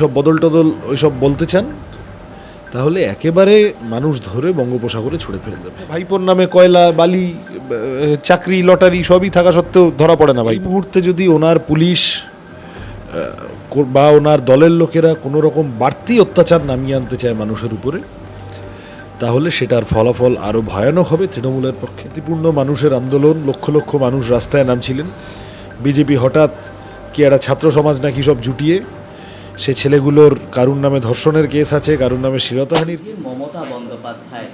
সব বদল টদল ওইসব বলতে চান, তাহলে একেবারে মানুষ ধরে বঙ্গোপসাগরে ছুড়ে ফেলে দেবে। ভাইপোর নামে কয়লা, বালি চাকরি, লটারি সবই থাকা সত্ত্বেও ধরা পড়ে না ভাই। মুহূর্তে যদি ওনার পুলিশ বা ওনার দলের লোকেরা কোনো রকম বাড়তি অত্যাচার নামিয়ে আনতে চায় মানুষের উপরে, তাহলে সেটার ফলাফল আরও ভয়ানক হবে তৃণমূলের পক্ষে। শান্তিপূর্ণ মানুষের আন্দোলন, লক্ষ লক্ষ মানুষ রাস্তায় নামছিলেন। বিজেপি হঠাৎ কি একটা ছাত্র সমাজ নাকি সব জুটিয়ে সে ছেলেগুলোর কারুর নামে ধর্ষণের কেস আছে, কারুর নামে শিরতাহানির মমতা বন্দ্যোপাধ্যায়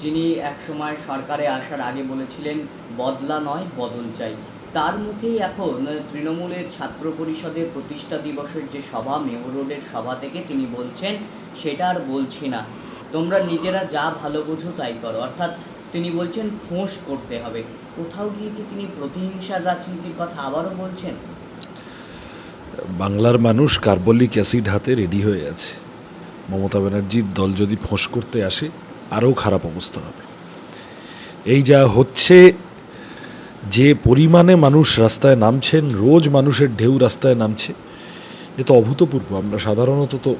যিনি একসময় সরকারে আসার আগে বলেছিলেন, বদলা নয়, বদল চাই। তার মুখেই এখন তৃণমূলের ছাত্র পরিষদের প্রতিষ্ঠা দিবসের যে সভা মেয়র রোডের সভা থেকে তিনি বলছেন, সেটা আর বলছি না। তোমরা নিজেরা যা ভালো বোঝো তাই করো। অর্থাৎ তিনি বলছেন, ফোঁস করতে হবে। কোথাও গিয়ে কি তিনি প্রতিহিংসার রাজনীতির কথা আবারও বলছেন? বাংলার মানুষ কার্বলিক অ্যাসিড হাতে রেডি হয়ে আছে। মমতা ব্যানার্জির দল যদি ফোঁস করতে আসে, আরও খারাপ অবস্থা হবে। এই যা হচ্ছে, যে পরিমাণে মানুষ রাস্তায় নামছেন, রোজ মানুষের ঢেউ রাস্তায় নামছে, এ তো অভূতপূর্ব। আমরা সাধারণত তো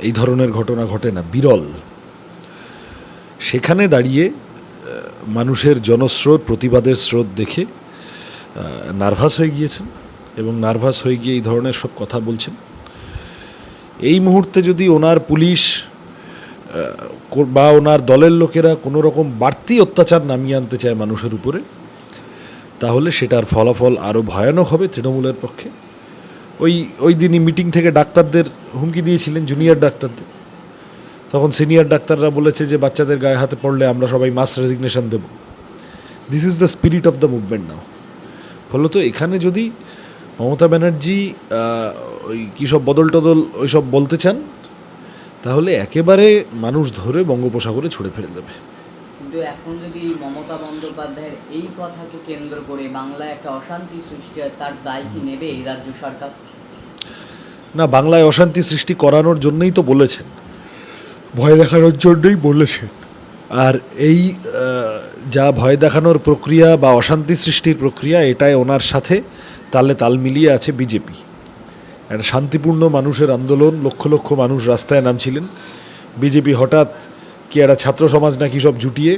এই ধরনের ঘটনা ঘটে না, বিরল। সেখানে দাঁড়িয়ে মানুষের জনস্রোত, প্রতিবাদের স্রোত দেখে নার্ভাস হয়ে গিয়েছেন। এবং নার্ভাস হয়ে গিয়ে এই ধরনের সব কথা বলছেন। এই মুহূর্তে যদি ওনার পুলিশ বা ওনার দলের লোকেরা কোনো রকম বাড়তি অত্যাচার নামিয়ে আনতে চায় মানুষের উপরে, তাহলে সেটার ফলাফল আরও ভয়ানক হবে তৃণমূলের পক্ষে। ওই ওই দিনই মিটিং থেকে ডাক্তারদের হুমকি দিয়েছিলেন, জুনিয়র ডাক্তারদের। তখন সিনিয়র ডাক্তাররা বলেছে যে, বাচ্চাদের গায়ে হাতে পড়লে আমরা সবাই mass resignation Dev. This is the spirit of the movement now ফলত এখানে যদি মমতা ব্যানার্জি ওই কী সব বদল টদল ওইসব বলতে চান তাহলে একেবারে মানুষ ধরে বঙ্গোপসাগরে ছুড়ে ফেলে দেবে। কিন্তু এখন যদি মমতা বন্দ্যোপাধ্যায়ের এই কথাকে কেন্দ্র করে বাংলায় একটা অশান্তি সৃষ্টি হয় তার দায় কি নেবে এই রাজ্য সরকার? না বাংলায় অশান্তি সৃষ্টি করানোর জন্যই তো বলেছেন। ভয় দেখানোর জন্যই বলেছেন। আর এই যা ভয় দেখানোর প্রক্রিয়া বা অশান্তি সৃষ্টির প্রক্রিয়া এটাই ওনার সাথে। তালে তাল মিলিয়ে আছে বিজেপি। একটা শান্তিপূর্ণ মানুষের আন্দোলন, লক্ষ লক্ষ মানুষ রাস্তায় নামছিলেন। বিজেপি হঠাৎ কি একটা ছাত্র সমাজ নাকি সব জুটিয়ে,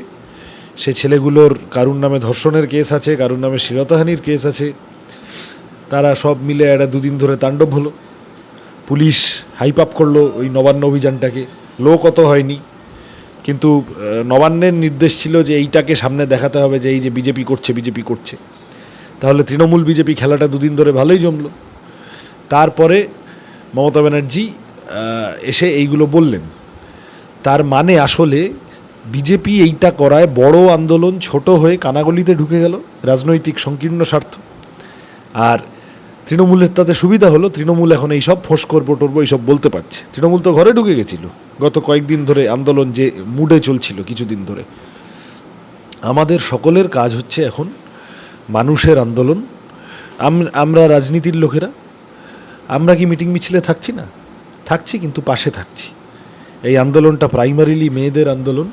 সে ছেলেগুলোর কারুর নামে ধর্ষণের কেস আছে, কারুর নামে শিরতাহানির কেস আছে, তারা সব মিলে একটা দুদিন ধরে তাণ্ডব হলো। পুলিশ হাইপ আপ করল ওই নবান্ন অভিযানটাকে। লো কত হয়নি, কিন্তু নবান্নের নির্দেশ ছিল যে এইটাকে সামনে দেখাতে হবে যে এই যে বিজেপি করছে বিজেপি করছে। তাহলে তৃণমূল বিজেপি খেলাটা দুদিন ধরে ভালোই জমলো। তারপরে মমতা ব্যানার্জি এসে এইগুলো বললেন। তার মানে আসলে বিজেপি এইটা করায় বড় আন্দোলন, ছোট হয়ে কানাগলিতে ঢুকে গেল রাজনৈতিক সংকীর্ণ স্বার্থ। আর তৃণমূলের তাতে সুবিধা হলো, তৃণমূল এখন এইসব ফোঁস করব টরবো এইসব বলতে পারছে। তৃণমূল তো ঘরে ঢুকে গেছিল, গত কয়েকদিন ধরে আন্দোলন যে মুডে চলছিল কিছুদিন ধরে। আমাদের সকলের কাজ হচ্ছে এখন মানুষের আন্দোলন। আম- আমরা রাজনীতির লোকেরা, আমরা কি মিটিং মিছিলে থাকছি না? থাকছি কিন্তু পাশে থাকছি। এই আন্দোলনটা প্রাইমারিলি মেয়েদের আন্দোলন,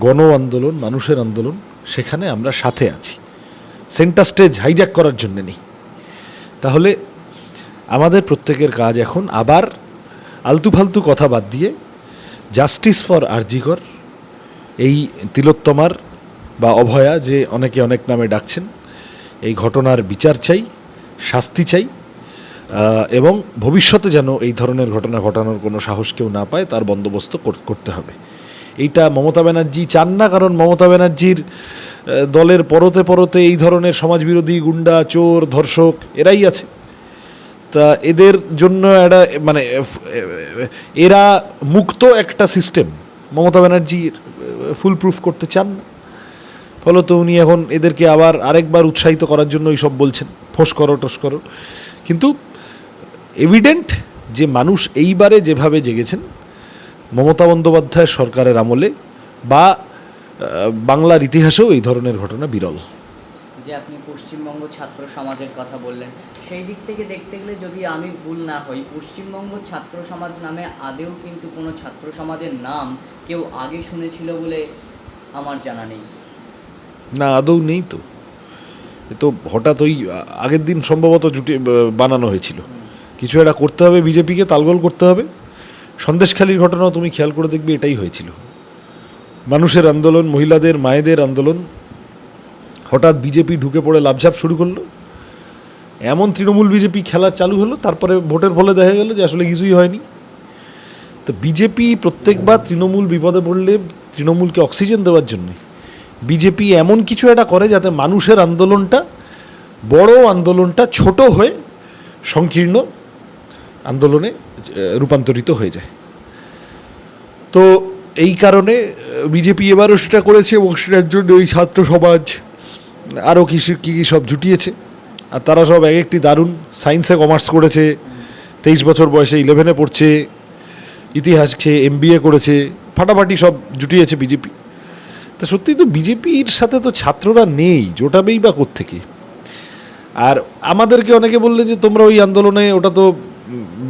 গণ আন্দোলন, মানুষের আন্দোলন, সেখানে আমরা সাথে আছি। সেন্টার স্টেজ হাইজ্যাক করার জন্য নেই। তাহলে আমাদের প্রত্যেকের কাজ এখন আবার আলতু ফালতু কথা বাদ দিয়ে জাস্টিস ফর আরজিকর, এই তিলোত্তমার বা অভয়া যে অনেকে অনেক নামে ডাকছেন এই ঘটনার বিচার চাই, শাস্তি চাই এবং ভবিষ্যতে যেন এই ধরনের ঘটনা ঘটানোর কোনো সাহস কেউ না পায়, তার বন্দোবস্ত করতে হবে। এইটা মমতা ব্যানার্জি চান না, কারণ মমতা ব্যানার্জির দলের পরতে পরতে এই ধরনের সমাজবিরোধী গুন্ডা, চোর, ধর্ষক, এরাই আছে। তা এদের জন্য একটা মানে এরা মুক্ত একটা সিস্টেম মমতা ব্যানার্জির ফুল প্রুফ করতে চান না। ফলত উনি এখন এদেরকে আবার আরেকবার উৎসাহিত করার জন্য সব বলছেন। ফোঁস করো, টস করো। কিন্তু এভিডেন্ট যে মানুষ এইবারে যেভাবে জেগেছেন, মমতা বন্দ্যোপাধ্যায় সরকারের আমলে বা বাংলার ইতিহাসেও এই ধরনের ঘটনা বিরল। যে আপনি পশ্চিমবঙ্গ ছাত্র সমাজের কথা বললেন, সেই দিক থেকে দেখতে গেলে যদি আমি ভুল না হই, পশ্চিমবঙ্গ ছাত্র সমাজ নামে আদেও কিন্তু কোনো ছাত্র সমাজের নাম কেউ আগে শুনেছিল বলে আমার জানা নেই। না, আদৌ নেই তো। তো হঠাৎ ওই আগের দিন সম্ভবত জুটি বানানো হয়েছিল। কিছু একটা করতে হবে, বিজেপিকে তালগোল করতে হবে। সন্দেশখালির ঘটনাও তুমি খেয়াল করে দেখবে, এটাই হয়েছিল। মানুষের আন্দোলন, মহিলাদের, মায়েদের আন্দোলন, হঠাৎ বিজেপি ঢুকে পড়ে লাভঝাপ শুরু করল। এমন তৃণমূল বিজেপি খেলা চালু হলো, তারপরে ভোটের ফলে দেখা গেল যে আসলে কিছুই হয়নি। তো বিজেপি প্রত্যেকবার তৃণমূল বিপদে পড়লে তৃণমূলকে অক্সিজেন দেওয়ার জন্যে বিজেপি এমন কিছু একটা করে যাতে মানুষের আন্দোলনটা, বড় আন্দোলনটা ছোট হয়ে সংকীর্ণ আন্দোলনে রূপান্তরিত হয়ে যায়। তো এই কারণে বিজেপি এবারও সেটা করেছে এবং সেটার জন্য ওই ছাত্র সমাজ আরও কিছু কী কী সব জুটিয়েছে। আর তারা সব এক একটি দারুণ সায়েন্সে কমার্স করেছে, তেইশ বছর বয়সে ইলেভেনে পড়ছে ইতিহাস ইতিহাসকে এম করেছে, ফাটাফাটি সব জুটিয়েছে বিজেপি। তা সত্যি তো বিজেপির সাথে তো ছাত্ররা নেই, জোটাবেই বা কোত্থেকে? আর আমাদেরকে অনেকে বললে যে তোমরা ওই আন্দোলনে, ওটা তো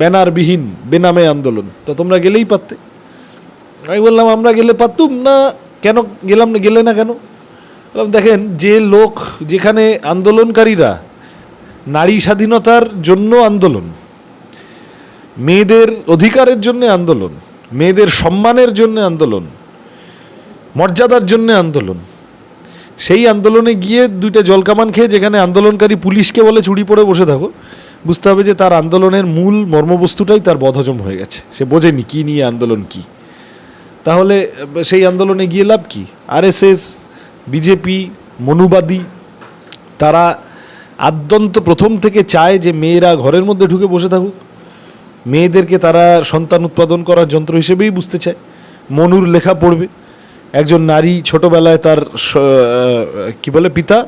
ব্যানারবিহীন, বেনামে আন্দোলন, তা তোমরা গেলেই পারতে। আমি বললাম, আমরা গেলে পারতুম? না, কেন গেলাম না, গেলে না কেন? দেখেন, যে লোক, যেখানে আন্দোলনকারীরা, নারী স্বাধীনতার জন্য আন্দোলন, মেয়েদের অধিকারের জন্য আন্দোলন, মেয়েদের সম্মানের জন্য আন্দোলন মর্যাদার জন্য আন্দোলন। সেই আন্দোলনে গিয়ে দুইটা জলকামান খেয়ে যেখানে আন্দোলনকারী পুলিশকে বলে চুরি পরে বসে থাকো, বুঝতে হবে যে তার আন্দোলনের মূল মর্মবস্তুটাই তার বধহজম হয়ে গেছে। সে বোঝেনি কী নিয়ে আন্দোলন কী। তাহলে, সেই আন্দোলনে গিয়ে লাভ কি? আরএসএস, বিজেপি, মনুবাদী, তারা আদ্যন্ত প্রথম থেকে চায় যে মেয়েরা ঘরের মধ্যে ঢুকে বসে থাকুক। মেয়েদেরকে তারা সন্তান উৎপাদন করার যন্ত্র হিসেবেই বুঝতে চায়। মনুর লেখা পড়বে। একজন নারী ছোটবেলায় তার কি বলে পিতা,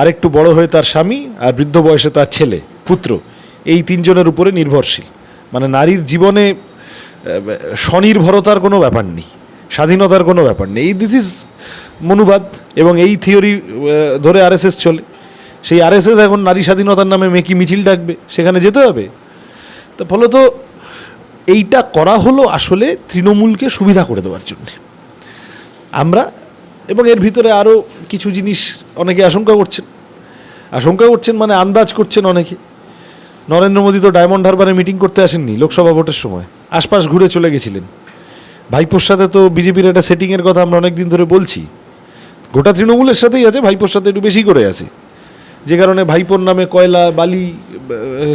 আরেকটু বড় হয়ে তার স্বামী, আর বৃদ্ধ বয়সে তার ছেলে, পুত্র। এই তিনজনের উপরে নির্ভরশীল। মানে নারীর জীবনে স্বনির্ভরতার কোনো ব্যাপার নেই, স্বাধীনতার কোনো ব্যাপার নেই। এই দিস ইজ মনুবাদ, এবং এই থিওরি ধরে আরএসএস চলে। সেই আরএসএস এখন নারী স্বাধীনতার নামে মেকি মিছিল ডাকবে, সেখানে যেতে হবে। তো ফলত, এইটা করা হলো আসলে তৃণমূলকে সুবিধা করে দেওয়ার জন্য। আমরা, এবং এর ভিতরে আরও কিছু জিনিস অনেকে আশঙ্কা করছেন। আশঙ্কা করছেন মানে আন্দাজ করছেন অনেকে। নরেন্দ্র মোদী তো ডায়মন্ড হারবারে মিটিং করতে আসেননি লোকসভা ভোটের সময়। আশপাশ ঘুরে চলে গেছিলেন। ভাইপোর সাথে তো বিজেপির একটা সেটিংয়ের কথা আমরা অনেক দিন ধরে বলছি। গোটা তৃণমূলের সাথেই আছে, ভাইপোর সাথে একটু বেশি করে আছে। যে কারণে ভাইপোর নামে কয়লা, বালি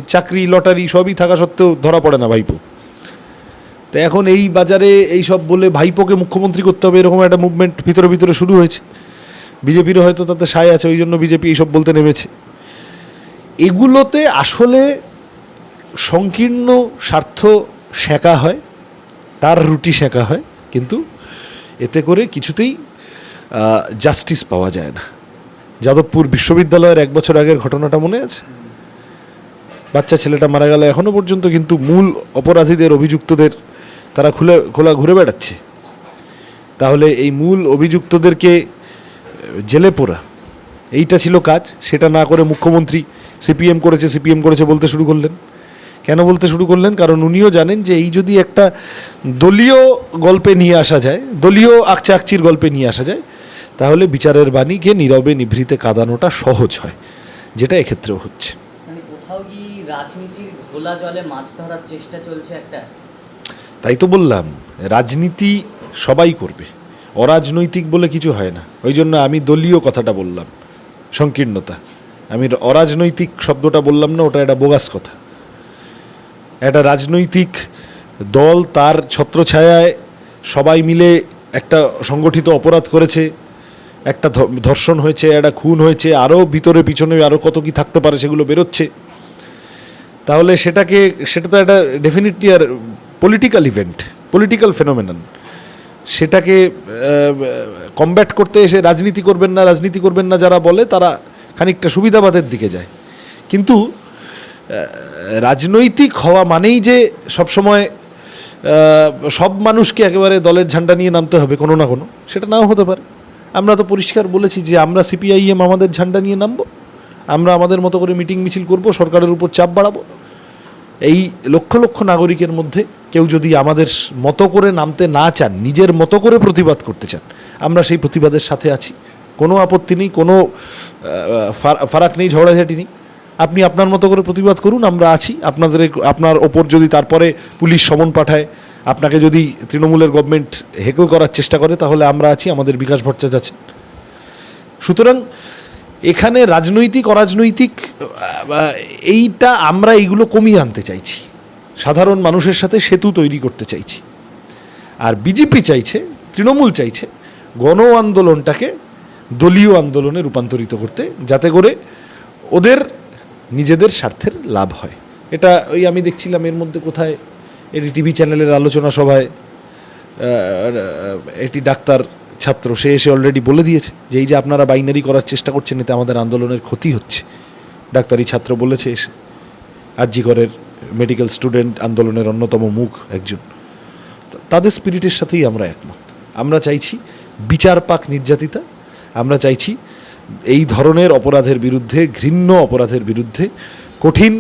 চাকরি, লটারি সবই থাকা সত্ত্বেও ধরা পড়ে না ভাইপো। তো এখন এই বাজারে এই সব বলে ভাইপোকে মুখ্যমন্ত্রী করতে হবে, এরকম একটা মুভমেন্ট ভিতরে ভিতরে শুরু হয়েছে। বিজেপিরও হয়তো তাতে সায় আছে, ওই জন্য বিজেপি এইসব বলতে নেমেছে। এগুলোতে আসলে সংকীর্ণ স্বার্থ শেখা হয়, তার রুটি শেখা হয়, কিন্তু এতে করে কিছুতেই জাস্টিস পাওয়া যায় না। যাদবপুর বিশ্ববিদ্যালয়ের এক বছর আগের ঘটনাটা মনে আছে? বাচ্চা ছেলেটা মারা গেল এখনও পর্যন্ত, কিন্তু মূল অপরাধীদের, অভিযুক্তদের তারা খুলে খোলা ঘুরে বেড়াচ্ছে। তাহলে এই মূল অভিযুক্তদেরকে জেলে পোড়া। এইটা ছিল কাজ, সেটা না করে মুখ্যমন্ত্রী সিপিএম করেছে সিপিএম করেছে বলতে শুরু করলেন। কেন বলতে শুরু করলেন? কারণ উনিও জানেন যে এই যদি একটা দলীয় গল্পে নিয়ে আসা যায়, দলীয় আকচা আকচির গল্পে নিয়ে আসা যায়, তাহলে বিচারের বাণীকে নীরবে নিভৃতে কাঁদানোটা সহজ হয়, যেটা এক্ষেত্রেও হচ্ছে। মানে রাজনীতির ঘোলা জলে মাছ ধরার চেষ্টা চলছে একটা? তাই তো বললাম, রাজনীতি সবাই করবে। অরাজনৈতিক বলে কিছু হয় না। ওই জন্য আমি দলীয় কথাটা বললাম, সংকীর্ণতা। আমি অরাজনৈতিক শব্দটা বললাম না, ওটা একটা বোগাস কথা। একটা রাজনৈতিক দল তার ছত্রছায়ায় সবাই মিলে একটা সংগঠিত অপরাধ করেছে, একটা ধর্ষণ হয়েছে, একটা খুন হয়েছে আরও ভিতরে পিছনে আরও কত কি থাকতে পারে সেগুলো বেরোচ্ছে। তাহলে সেটাকে, সেটা তো একটা ডেফিনেটলি আর পলিটিক্যাল ইভেন্ট পলিটিক্যাল ফেনোমেনন সেটাকে কমব্যাট করতে এসে রাজনীতি করবেন না, রাজনীতি করবেন না যারা বলে, তারা খানিকটা সুবিধাবাদের দিকে যায়। কিন্তু রাজনৈতিক হওয়া মানেই যে সবসময় সব মানুষকে একেবারে দলের ঝান্ডা নিয়ে নামতে হবে কোনো না কোনো, সেটা নাও হতে পারে। আমরা তো পরিষ্কার বলেছি যে আমরা সিপিআইএম আমাদের ঝান্ডা নিয়ে নামবো। আমরা আমাদের মতো করে মিটিং মিছিল করব, সরকারের উপর চাপ বাড়াবো। এই লক্ষ লক্ষ নাগরিকের মধ্যে কেউ যদি আমাদের মতো করে নামতে না চান, নিজের মতো করে প্রতিবাদ করতে চান, আমরা সেই প্রতিবাদের সাথে আছি। কোনো আপত্তি নেই, কোনো ফারাক নেই, ঝগড়াঝাটি নেই। আপনি আপনার মতো করে প্রতিবাদ করুন, আমরা আছি। আপনাদের আপনার ওপর যদি তারপরে পুলিশ সমন পাঠায়, আপনাকে যদি তৃণমূলের গভর্নমেন্ট হেকল করার চেষ্টা করে, তাহলে আমরা আছি, আমাদের বিকাশ ভট্টাচার্য আছেন। সুতরাং এখানে রাজনৈতিক, অরাজনৈতিক এইটা আমরা এইগুলো কমিয়ে আনতে চাইছি। সাধারণ মানুষের সাথে সেতু তৈরি করতে চাইছি। আর বিজেপি চাইছে, তৃণমূল চাইছে গণ আন্দোলনটাকে দলীয় আন্দোলনে রূপান্তরিত করতে, যাতে করে ওদের নিজেদের স্বার্থের লাভ হয়। এটা ওই আমি দেখছিলাম এর মধ্যে কোথায়, এটি টিভি চ্যানেলের আলোচনা সভায় এটি ডাক্তার ছাত্র, সে এসে অলরেডি বলে দিয়েছে যে এই যে আপনারা বাইনারি করার চেষ্টা করছেন, এতে আমাদের আন্দোলনের ক্ষতি হচ্ছে। ডাক্তারি ছাত্র বলেছে এসে। আরজিকরের মেডিকেল স্টুডেন্ট আন্দোলনের অন্যতম মুখ একজন। তাদের স্পিরিটের সাথেই আমরা একমত। আমরা চাইছি বিচার পাক নির্যাতিতা, আমরা চাইছি এই ধরনের অপরাধের বিরুদ্ধে, ঘৃণ্য অপরাধের বিরুদ্ধে কঠিন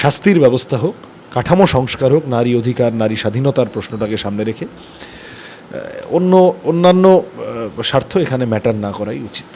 শাস্তির ব্যবস্থা হোক, কাঠামো সংস্কার হোক, নারী অধিকার, নারী স্বাধীনতার প্রশ্নটাকে সামনে রেখে অন্য অন্যান্য স্বার্থ এখানে ম্যাটার না করাই উচিত।